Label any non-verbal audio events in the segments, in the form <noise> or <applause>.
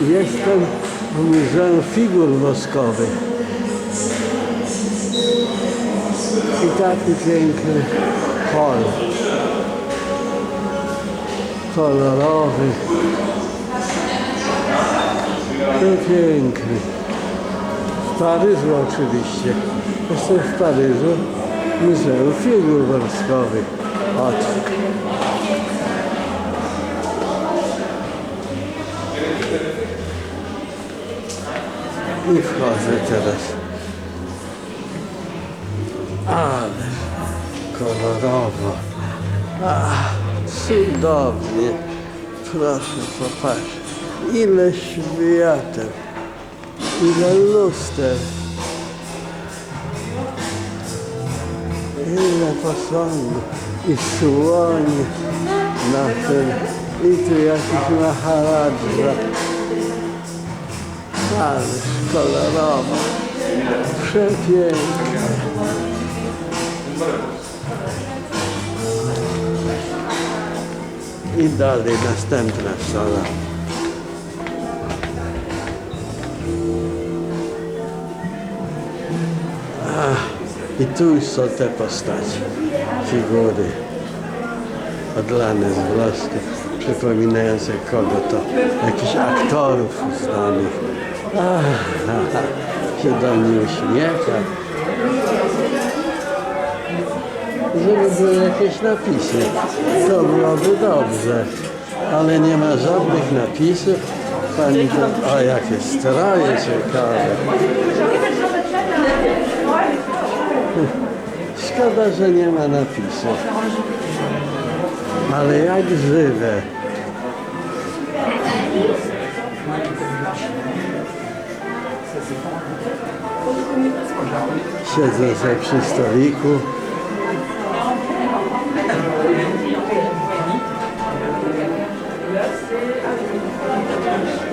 Jestem w Muzeum Figur Woskowych. I taki piękny hol. Kolorowy. Piękny. W Paryżu oczywiście. Jestem w Paryżu. Muzeum Figur Woskowych. Oto. Wchodzę teraz. Ale kolorowo. Ach, cudownie. Proszę popatrz. Ile świateł. Ile luster. Ile posągów. I słonie na tym. I tu jakiś maharadża. Ależ kolorowo. Przepięknie. I dalej następna sala. Ach, I tu już są te postacie, figury odlane z włosku, przypominające kogo to, jakichś aktorów znanych. Ach, się do mnie uśmiecha. Żeby były jakieś napisy, to byłoby dobrze, ale nie ma żadnych napisów. Pani to, o jakie stroje ciekawe. Szkoda, że nie ma napisów. Ale jak żywe. Siedzę sobie przy stoliku.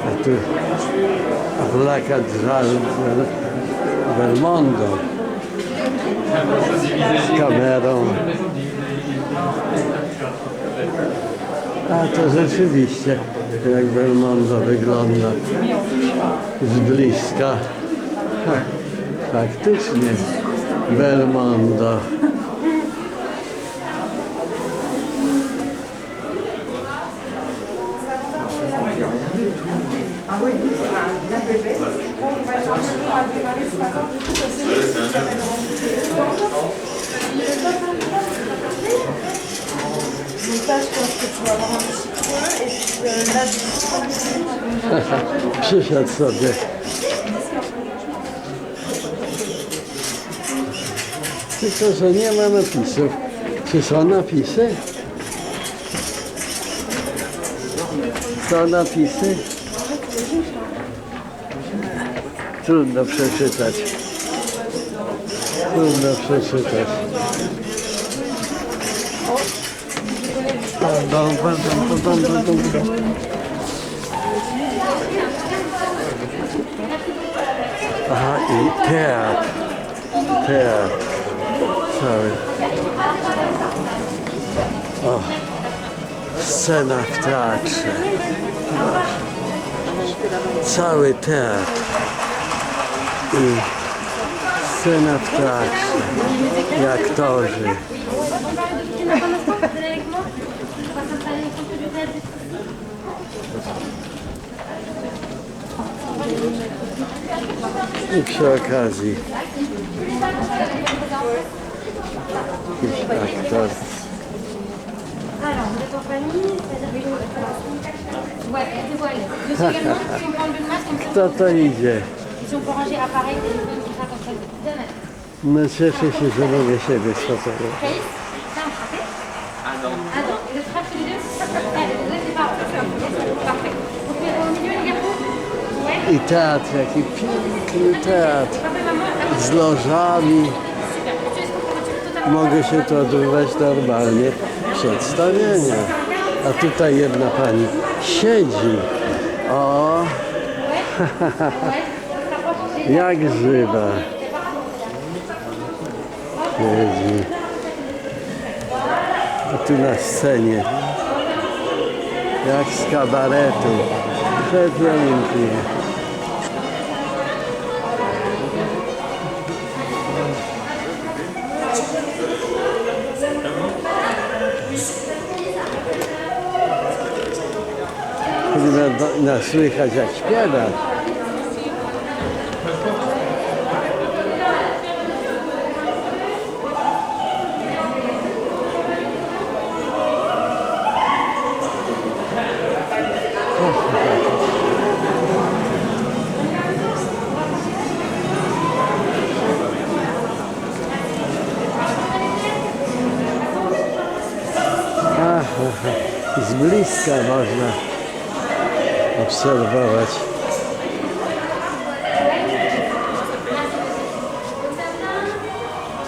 A tu Dżal Belmondo z kamerą. A to rzeczywiście, jak Belmondo wygląda z bliska. Ha, faktycznie Belmondo. Przyszedł sobie. Tylko, że nie ma napisów. Czy są napisy? Są napisy? Trudno przeczytać. Trudno przeczytać. Pardon, pardon, pardon, pardon. pardon. Aha, i teatr. Teatr. Cały. O, scena w teatrze. Cały teatr. I scena w teatrze. I aktorzy. I przy okazji jakiś aktor. Kto to idzie? No cieszę się, że mogę siebie sfotografować. Adam. Adam, et le frappe tous les deux Allez, les deux, c'est parfait. Parfait. Vous pouvez au milieu, les garçons Ouais. I teatr, jaki piękny teatr maman, là, z lożami. Mogę się tu odbywać normalnie przedstawienia. A tutaj jedna pani siedzi. O, <laughs> jak żywa. Siedzi. A tu na scenie. Jak z kabaretu. Chyba do- nas słychać jak śpiewa. Z bliska można obserwować.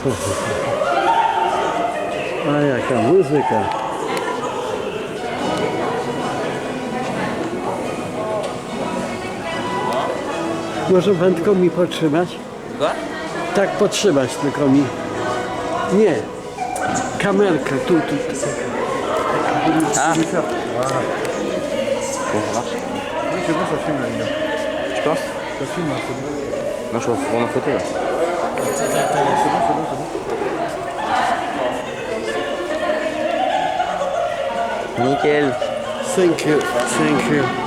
<laughs> A jaka muzyka. Może pan tylko mi potrzymać? Tak potrzymać tylko mi. Nie. Kamerkę tu, tu. tu. Ah. Je sais pas, ça filme là. Tu penses Ça filme là, c'est bon. Non, je vais prendre en photo là. C'est bon, c'est bon, c'est bon. Nickel. Thank you. Thank you.